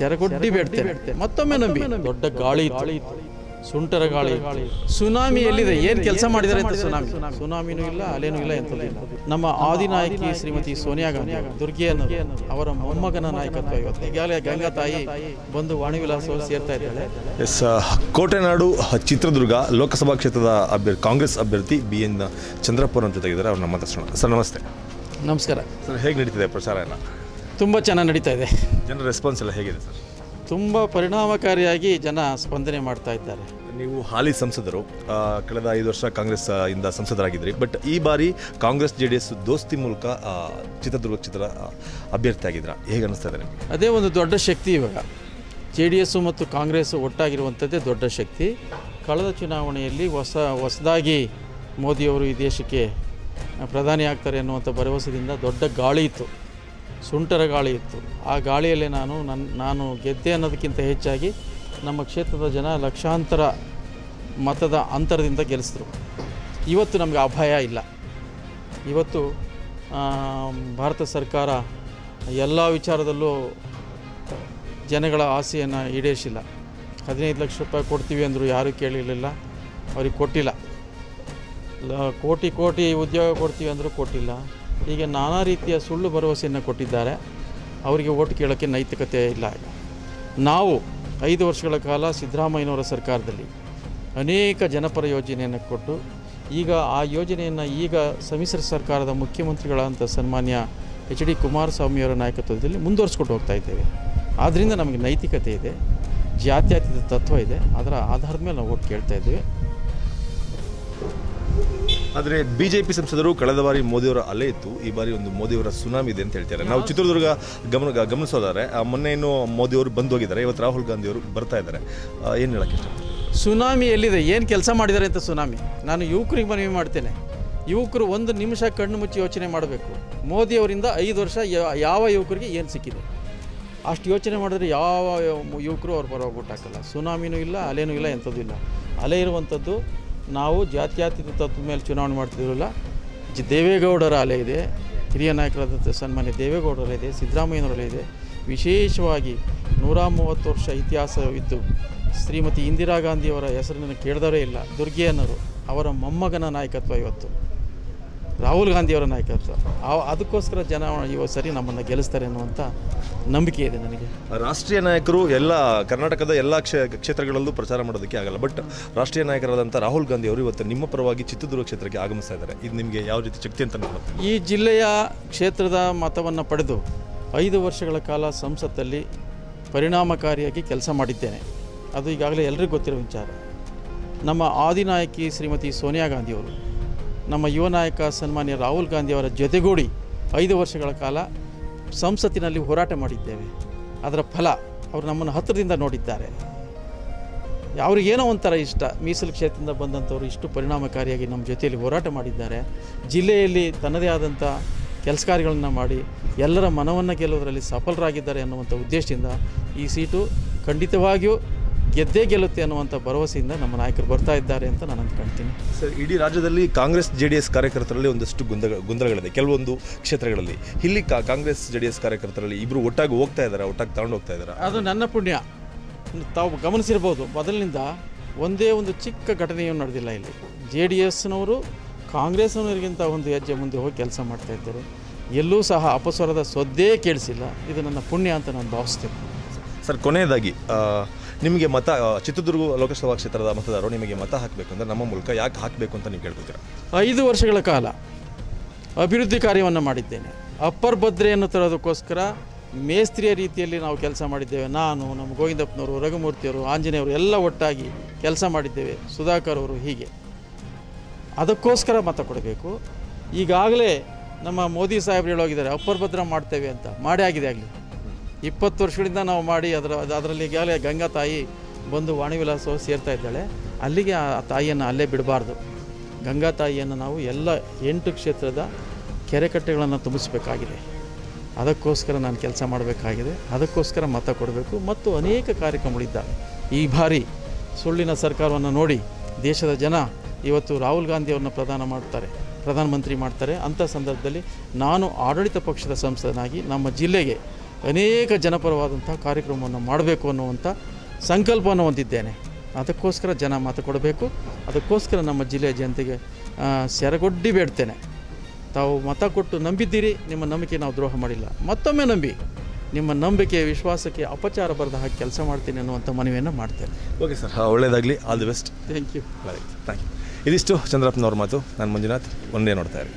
ಸೆರಗೊಡ್ಡಿ ಬೇಡ್ತೇನೆ ಮತ್ತೊಮ್ಮೆ ನಂಬಿ. ದೊಡ್ಡ ಗಾಳಿ ಇತ್ತು. ಸುಂಟರ ಗಾಳಿ ಸುನಾಮಿ ಎಲ್ಲಿದೆ ಏನ್ ಕೆಲಸ ಮಾಡಿದ್ದಾರೆ ಅಂತ ಸುನಾಮಿ. ಸುನಾಮಿನೂ ಇಲ್ಲ ಅಲೇನು ಇಲ್ಲ ಎಂತ ಇಲ್ಲ. ನಮ್ಮ ಆದಿನಾಯಕಿ ಶ್ರೀಮತಿ ಸೋನಿಯಾ ಗಾಂಧಿ ದುರ್ಗೆಯನ್ನು ಅವರ ಮೊಮ್ಮಗನ ನಾಯಕತ್ವ ಇವತ್ತು. ಈಗಾಗಲೇ ಗಂಗಾ ತಾಯಿ ಬಂದು ವಾಣಿವಿಲಾಸವು ಸೇರ್ತಾ ಇದ್ದಾಳೆ. ಎಸ್ ಕೋಟೆನಾಡು ಚಿತ್ರದುರ್ಗ ಲೋಕಸಭಾ ಕ್ಷೇತ್ರದ ಅಭ್ಯರ್ಥಿ ಕಾಂಗ್ರೆಸ್ ಅಭ್ಯರ್ಥಿ ಬಿ ಎನ್ ಚಂದ್ರಪ್ಪನ ಜೊತೆಗಿದ್ದಾರೆ. ಅವ್ರನ್ನ ಮಾತಾಡ್ಸೋಣ. ಸರ್ ನಮಸ್ತೆ. ನಮಸ್ಕಾರ. ಸರ್ ಹೇಗೆ ನಡೀತಿದೆ ಪ್ರಚಾರ ಎಲ್ಲ? ತುಂಬ ಚೆನ್ನಾಗಿ ನಡೀತಾ ಇದೆ. ಜನರ ರೆಸ್ಪಾನ್ಸ್ ಎಲ್ಲ ಹೇಗಿದೆ ಸರ್? ತುಂಬ ಪರಿಣಾಮಕಾರಿಯಾಗಿ ಜನ ಸ್ಪಂದನೆ ಮಾಡ್ತಾ ಇದ್ದಾರೆ. ನೀವು ಹಾಲಿ ಸಂಸದರು ಕಳೆದ ಐದು ವರ್ಷ ಕಾಂಗ್ರೆಸ್ ಇಂದ ಸಂಸದರಾಗಿದ್ರಿ. ಬಟ್ ಈ ಬಾರಿ ಕಾಂಗ್ರೆಸ್ ಜೆ ಡಿ ಎಸ್ ದೋಸ್ತಿ ಮೂಲಕ ಚಿತ್ರದುರ್ಗ ಚಿತ್ರ ಅಭ್ಯರ್ಥಿ ಆಗಿದ್ರ ಹೇಗೆ ಅನಿಸ್ತಾ ಇದೆ ನಿಮಗೆ? ಅದೇ ಒಂದು ದೊಡ್ಡ ಶಕ್ತಿ ಇವಾಗ. ಜೆ ಡಿ ಎಸ್ಸು ಮತ್ತು ಕಾಂಗ್ರೆಸ್ ಒಟ್ಟಾಗಿರುವಂಥದ್ದೇ ದೊಡ್ಡ ಶಕ್ತಿ. ಕಳೆದ ಚುನಾವಣೆಯಲ್ಲಿ ಹೊಸ ಹೊಸದಾಗಿ ಮೋದಿಯವರು ಈ ದೇಶಕ್ಕೆ ಪ್ರಧಾನಿ ಆಗ್ತಾರೆ ಅನ್ನುವಂಥ ಭರವಸೆಯಿಂದ ದೊಡ್ಡ ಗಾಳಿ ಇತ್ತು. ಸುಂಟರ ಗಾಳಿ ಇತ್ತು. ಆ ಗಾಳಿಯಲ್ಲಿ ನಾನು ನನ್ನ ನಾನು ಗೆದ್ದೆ ಅನ್ನೋದಕ್ಕಿಂತ ಹೆಚ್ಚಾಗಿ ನಮ್ಮ ಕ್ಷೇತ್ರದ ಜನ ಲಕ್ಷಾಂತರ ಮತದ ಅಂತರದಿಂದ ಗೆಲ್ಲಿಸಿದ್ರು ಇವತ್ತು ನಮಗೆ ಅಭಯ ಭಯ ಇಲ್ಲ. ಇವತ್ತು ಭಾರತ ಸರ್ಕಾರ ಎಲ್ಲ ವಿಚಾರದಲ್ಲೂ ಜನಗಳ ಆಸೆಯನ್ನು ಈಡೇರಿಸಿಲ್ಲ. ಹದಿನೈದು ಲಕ್ಷ ರೂಪಾಯಿ ಕೊಡ್ತೀವಿ ಅಂದರು ಯಾರೂ ಕೇಳಿರಲಿಲ್ಲ. ಅವ್ರಿಗೆ ಕೊಟ್ಟಿಲ್ಲ. ಕೋಟಿ ಕೋಟಿ ಉದ್ಯೋಗ ಕೊಡ್ತೀವಿ ಅಂದರೂ ಕೊಟ್ಟಿಲ್ಲ. ಹೀಗೆ ನಾನಾ ರೀತಿಯ ಸುಳ್ಳು ಭರವಸೆಯನ್ನು ಕೊಟ್ಟಿದ್ದಾರೆ. ಅವರಿಗೆ ಓಟ್ ಕೇಳೋಕ್ಕೆ ನೈತಿಕತೆ ಇಲ್ಲ. ನಾವು ಐದು ವರ್ಷಗಳ ಕಾಲ ಸಿದ್ದರಾಮಯ್ಯನವರ ಸರ್ಕಾರದಲ್ಲಿ ಅನೇಕ ಜನಪರ ಯೋಜನೆಯನ್ನು ಕೊಟ್ಟು, ಈಗ ಆ ಯೋಜನೆಯನ್ನು ಈಗ ಸಮ್ಮಿಶ್ರ ಸರ್ಕಾರದ ಮುಖ್ಯಮಂತ್ರಿಗಳಂಥ ಸನ್ಮಾನ್ಯ ಎಚ್ ಡಿ ಕುಮಾರಸ್ವಾಮಿಯವರ ನಾಯಕತ್ವದಲ್ಲಿ ಮುಂದುವರಿಸ್ಕೊಂಡು ಹೋಗ್ತಾ ಇದ್ದೇವೆ. ಆದ್ದರಿಂದ ನಮಗೆ ನೈತಿಕತೆ ಇದೆ, ಜಾತ್ಯಾತೀತ ತತ್ವ ಇದೆ. ಅದರ ಆಧಾರದ ಮೇಲೆ ನಾವು ಓಟ್ ಕೇಳ್ತಾ ಇದ್ದೇವೆ. ಆದರೆ ಬಿಜೆಪಿ ಸಂಸದರು ಕಳೆದ ಬಾರಿ ಮೋದಿಯವರ ಅಲೆ ಇತ್ತು. ಈ ಬಾರಿ ಒಂದು ಮೋದಿಯವರ ಸುನಾಮಿ ಇದೆ ಅಂತ ಹೇಳ್ತಾರೆ. ನಾವು ಚಿತ್ರದುರ್ಗ ಗಮನ, ಗಮನಿಸೋದಾದ್ರೆ ಮೊನ್ನೆ ಇನ್ನು ಮೋದಿಯವರು ಬಂದು ಹೋಗಿದ್ದಾರೆ. ಇವತ್ತು ರಾಹುಲ್ ಗಾಂಧಿ ಅವರು ಬರ್ತಾ ಇದ್ದಾರೆ. ಏನು ಹೇಳಕ್ಕೆ ಸುನಾಮಿ ಎಲ್ಲಿದೆ? ಏನು ಕೆಲಸ ಮಾಡಿದ್ದಾರೆ ಅಂತ ಸುನಾಮಿ? ನಾನು ಯುವಕರಿಗೆ ಮನವಿ ಮಾಡ್ತೇನೆ. ಯುವಕರು ಒಂದು ನಿಮಿಷ ಕಣ್ಣು ಮುಚ್ಚಿ ಯೋಚನೆ ಮಾಡಬೇಕು. ಮೋದಿಯವರಿಂದ ಐದು ವರ್ಷ ಯಾವ ಯುವಕರಿಗೆ ಏನು ಸಿಕ್ಕಿದೆ? ಅಷ್ಟು ಯೋಚನೆ ಮಾಡಿದ್ರೆ ಯಾವ ಯುವಕರು ಅವ್ರು ಪರವಾಗಿ ಹಾಕಲ್ಲ. ಸುನಾಮಿನೂ ಇಲ್ಲ, ಅಲೆನೂ ಇಲ್ಲ, ಎಂಥದ್ದು ಇಲ್ಲ. ಅಲೆ ಇರುವಂಥದ್ದು ನಾವು ಜಾತ್ಯಾತೀತ ತತ್ವದ ಮೇಲೆ ಚುನಾವಣೆ ಮಾಡ್ತಿದ್ರಲ್ಲ, ಜಿ ದೇವೇಗೌಡರ ಅಲೆ ಇದೆ, ಹಿರಿಯ ನಾಯಕರಾದಂಥ ಸನ್ಮಾನ್ಯ ದೇವೇಗೌಡರ ಇದೆ ಸಿದ್ದರಾಮಯ್ಯನವರ ಇದೆ. ವಿಶೇಷವಾಗಿ ನೂರ ಮೂವತ್ತು ವರ್ಷ ಇತಿಹಾಸವಿದ್ದು, ಶ್ರೀಮತಿ ಇಂದಿರಾ ಗಾಂಧಿಯವರ ಹೆಸರನ್ನು ಕೇಳಿದವರೇ ಇಲ್ಲ ದುರ್ಗೆಯನ್ನರು ಅವರ ಮೊಮ್ಮಗನ ನಾಯಕತ್ವ ಇವತ್ತು. ರಾಹುಲ್ ಗಾಂಧಿಯವರ ನಾಯಕತ್ವ. ಆ- ಅದಕ್ಕೋಸ್ಕರ ಜನ ಇವತ್ತು ಸರಿ ನಮ್ಮನ್ನು ಗೆಲ್ಲಿಸ್ತಾರೆ ಅನ್ನುವಂಥ ನಂಬಿಕೆ ಇದೆ ನನಗೆ. ರಾಷ್ಟ್ರೀಯ ನಾಯಕರು ಎಲ್ಲ ಕರ್ನಾಟಕದ ಎಲ್ಲ ಕ್ಷೇ ಕ್ಷೇತ್ರಗಳಲ್ಲೂ ಪ್ರಚಾರ ಮಾಡೋದಕ್ಕೆ ಆಗಲ್ಲ. ಬಟ್ ರಾಷ್ಟ್ರೀಯ ನಾಯಕರಾದಂಥ ರಾಹುಲ್ ಗಾಂಧಿ ಅವರು ಇವತ್ತು ನಿಮ್ಮ ಪರವಾಗಿ ಚಿತ್ರದುರ್ಗ ಕ್ಷೇತ್ರಕ್ಕೆ ಆಗಮಿಸ್ತಾ ಇದ್ದಾರೆ. ಇದು ನಿಮಗೆ ಯಾವ ರೀತಿ ಶಕ್ತಿ ಅಂತ ನೋಡುತ್ತೆ ಈ ಜಿಲ್ಲೆಯ ಕ್ಷೇತ್ರದ ಮತವನ್ನು ಪಡೆದು ಐದು ವರ್ಷಗಳ ಕಾಲ ಸಂಸತ್ತಲ್ಲಿ ಪರಿಣಾಮಕಾರಿಯಾಗಿ ಕೆಲಸ ಮಾಡಿದ್ದೇನೆ. ಅದು ಈಗಾಗಲೇ ಎಲ್ಲರಿಗೂ ಗೊತ್ತಿರೋ ವಿಚಾರ. ನಮ್ಮ ಆದಿನಾಯಕಿ ಶ್ರೀಮತಿ ಸೋನಿಯಾ ಗಾಂಧಿಯವರು ನಮ್ಮ ಯುವ ನಾಯಕ ಸನ್ಮಾನ್ಯ ರಾಹುಲ್ ಗಾಂಧಿಯವರ ಜೊತೆಗೂಡಿ ಐದು ವರ್ಷಗಳ ಕಾಲ ಸಂಸತ್ತಿನಲ್ಲಿ ಹೋರಾಟ ಮಾಡಿದ್ದೇವೆ. ಅದರ ಫಲ ಅವರು ನಮ್ಮನ್ನು ಹತ್ತಿರದಿಂದ ನೋಡಿದ್ದಾರೆ. ಅವ್ರಿಗೇನೋ ಒಂಥರ ಇಷ್ಟ. ಮೀಸಲು ಕ್ಷೇತ್ರದಿಂದ ಬಂದಂಥವ್ರು ಇಷ್ಟು ಪರಿಣಾಮಕಾರಿಯಾಗಿ ನಮ್ಮ ಜೊತೆಯಲ್ಲಿ ಹೋರಾಟ ಮಾಡಿದ್ದಾರೆ. ಜಿಲ್ಲೆಯಲ್ಲಿ ತನ್ನದೇ ಆದಂಥ ಕೆಲಸ ಕಾರ್ಯಗಳನ್ನು ಮಾಡಿ ಎಲ್ಲರ ಮನವನ್ನು ಗೆಲ್ಲುವುದರಲ್ಲಿ ಸಫಲರಾಗಿದ್ದಾರೆ ಅನ್ನುವಂಥ ಉದ್ದೇಶದಿಂದ ಈ ಸೀಟು ಖಂಡಿತವಾಗಿಯೂ ಗೆದ್ದೇ ಗೆಲ್ಲುತ್ತೆ ಅನ್ನುವಂಥ ಭರವಸೆಯಿಂದ ನಮ್ಮ ನಾಯಕರು ಬರ್ತಾ ಇದ್ದಾರೆ ಅಂತ ನಾನು ಅಂದ್ಕೊಳ್ತೀನಿ. ಸರ್ ಇಡೀ ರಾಜ್ಯದಲ್ಲಿ ಕಾಂಗ್ರೆಸ್ ಜೆ ಡಿ ಎಸ್ ಕಾರ್ಯಕರ್ತರಲ್ಲಿ ಒಂದಷ್ಟು ಗೊಂದಲ ಗೊಂದಲಗಳಿದೆ. ಕೆಲವೊಂದು ಕ್ಷೇತ್ರಗಳಲ್ಲಿ. ಇಲ್ಲಿ ಕಾ- ಕಾಂಗ್ರೆಸ್ ಜೆ ಡಿ ಎಸ್ ಕಾರ್ಯಕರ್ತರಲ್ಲಿ ಇಬ್ಬರು ಒಟ್ಟಾಗಿ ಹೋಗ್ತಾ ಇದ್ದಾರೆ ಒಟ್ಟಾಗಿ ತಗೊಂಡು ಹೋಗ್ತಾ ಇದ್ದಾರೆ ಅದು ನನ್ನ ಪುಣ್ಯ. ತಾವು ಗಮನಿಸಿರ್ಬೋದು ಮೊದಲಿನಿಂದ ಒಂದೇ ಒಂದು ಚಿಕ್ಕ ಘಟನೆಯೂ ನಡೆದಿಲ್ಲ ಇಲ್ಲಿ. ಜೆ ಡಿ ಎಸ್ನವರು ಕಾಂಗ್ರೆಸ್ನವರಿಗಿಂತ ಒಂದು ಹೆಜ್ಜೆ ಮುಂದೆ ಹೋಗಿ ಕೆಲಸ ಮಾಡ್ತಾ ಇದ್ದಾರೆ. ಎಲ್ಲೂ ಸಹ ಅಪಸ್ವರದ ಸೊದ್ದೇ ಕೇಳಿಸಿಲ್ಲ. ಇದು ನನ್ನ ಪುಣ್ಯ ಅಂತ ನಾನು ಭಾವಿಸ್ತೇನೆ. ಸರ್, ಕೊನೆಯದಾಗಿ ನಿಮಗೆ ಮತ ಚಿತ್ರದುರ್ಗ ಲೋಕಸಭಾ ಕ್ಷೇತ್ರದ ಮತದಾರರು ನಿಮಗೆ ಮತ ಹಾಕಬೇಕು ಅಂದರೆ ನಮ್ಮ ಮೂಲಕ ಯಾಕೆ ಹಾಕಬೇಕು ಅಂತ ನೀವು ಕೇಳ್ಕೊತೀರಾ? ಐದು ವರ್ಷಗಳ ಕಾಲ ಅಭಿವೃದ್ಧಿ ಕಾರ್ಯವನ್ನು ಮಾಡಿದ್ದೇನೆ. ಅಪ್ಪರ್ ಭದ್ರೆಯನ್ನು ತರೋದಕ್ಕೋಸ್ಕರ ಮೇಸ್ತ್ರಿಯ ರೀತಿಯಲ್ಲಿ ನಾವು ಕೆಲಸ ಮಾಡಿದ್ದೇವೆ. ನಾನು, ನಮ್ಮ ಗೋವಿಂದಪ್ಪನವರು, ರಘುಮೂರ್ತಿಯವರು, ಆಂಜನೇಯವರು ಎಲ್ಲ ಒಟ್ಟಾಗಿ ಕೆಲಸ ಮಾಡಿದ್ದೇವೆ. ಸುಧಾಕರ್ ಅವರು ಹೀಗೆ. ಅದಕ್ಕೋಸ್ಕರ ಮತ ಕೊಡಬೇಕು. ಈಗಾಗಲೇ ನಮ್ಮ ಮೋದಿ ಸಾಹೇಬರು ಹೇಳೋಗಿದ್ದಾರೆ, ಅಪ್ಪರ್ ಭದ್ರ ಮಾಡ್ತೇವೆ ಅಂತ. ಮಾಡೇ ಆಗಿದೆ ಆಗಲಿ. ಇಪ್ಪತ್ತು ವರ್ಷಗಳಿಂದ ನಾವು ಮಾಡಿ ಅದರ ಅದರಲ್ಲಿ ಈಗಾಗಲೇ ಗಂಗಾ ತಾಯಿ ಬಂದು ವಾಣಿವಿಲಾಸವು ಸೇರ್ತಾ ಇದ್ದಾಳೆ. ಅಲ್ಲಿಗೆ ಆ ತಾಯಿಯನ್ನು ಅಲ್ಲೇ ಬಿಡಬಾರ್ದು. ಗಂಗಾ ತಾಯಿಯನ್ನು ನಾವು ಎಲ್ಲ ಎಂಟು ಕ್ಷೇತ್ರದ ಕೆರೆಕಟ್ಟೆಗಳನ್ನು ತುಂಬಿಸಬೇಕಾಗಿದೆ. ಅದಕ್ಕೋಸ್ಕರ ನಾನು ಕೆಲಸ ಮಾಡಬೇಕಾಗಿದೆ. ಅದಕ್ಕೋಸ್ಕರ ಮತ ಕೊಡಬೇಕು. ಮತ್ತು ಅನೇಕ ಕಾರ್ಯಕ್ರಮಗಳಿದ್ದಾವೆ ಈ ಬಾರಿ ಸುಳ್ಳಿನ ಸರ್ಕಾರವನ್ನು ನೋಡಿ ದೇಶದ ಜನ ಇವತ್ತು ರಾಹುಲ್ ಗಾಂಧಿಯವ್ರನ್ನ ಪ್ರಧಾನ ಮಾಡ್ತಾರೆ, ಪ್ರಧಾನಮಂತ್ರಿ ಮಾಡ್ತಾರೆ. ಅಂಥ ಸಂದರ್ಭದಲ್ಲಿ ನಾನು ಆಡಳಿತ ಪಕ್ಷದ ಸಂಸದನಾಗಿ ನಮ್ಮ ಜಿಲ್ಲೆಗೆ ಅನೇಕ ಜನಪರವಾದಂಥ ಕಾರ್ಯಕ್ರಮವನ್ನು ಮಾಡಬೇಕು ಅನ್ನುವಂಥ ಸಂಕಲ್ಪವನ್ನು ಹೊಂದಿದ್ದೇನೆ. ಅದಕ್ಕೋಸ್ಕರ ಜನ ಮತ ಕೊಡಬೇಕು. ಅದಕ್ಕೋಸ್ಕರ ನಮ್ಮ ಜಿಲ್ಲೆಯ ಜನತೆಗೆ ಸೆರಗೊಡ್ಡಿ ಬೇಡ್ತೇನೆ. ತಾವು ಮತ ಕೊಟ್ಟು ನಂಬಿದ್ದೀರಿ ನಿಮ್ಮ ನಂಬಿಕೆ ನಾವು ದ್ರೋಹ ಮಾಡಿಲ್ಲ. ಮತ್ತೊಮ್ಮೆ ನಂಬಿ ನಿಮ್ಮ ನಂಬಿಕೆ ವಿಶ್ವಾಸಕ್ಕೆ ಅಪಚಾರ ಬರೆದ ಹಾಗೆ ಕೆಲಸ ಮಾಡ್ತೀನಿ ಅನ್ನುವಂಥ ಮನವಿಯನ್ನು ಮಾಡ್ತೇನೆ. ಓಕೆ ಸರ್ ಒಳ್ಳೆಯದಾಗಲಿ all the best thank you thank you ಇದಿಷ್ಟು ಚಂದ್ರಪ್ಪನವ್ರ ಮಾತು. ನಾನು ಮಂಜುನಾಥ್ ಒಂದೇ ನೋಡ್ತಾ ಇರಿ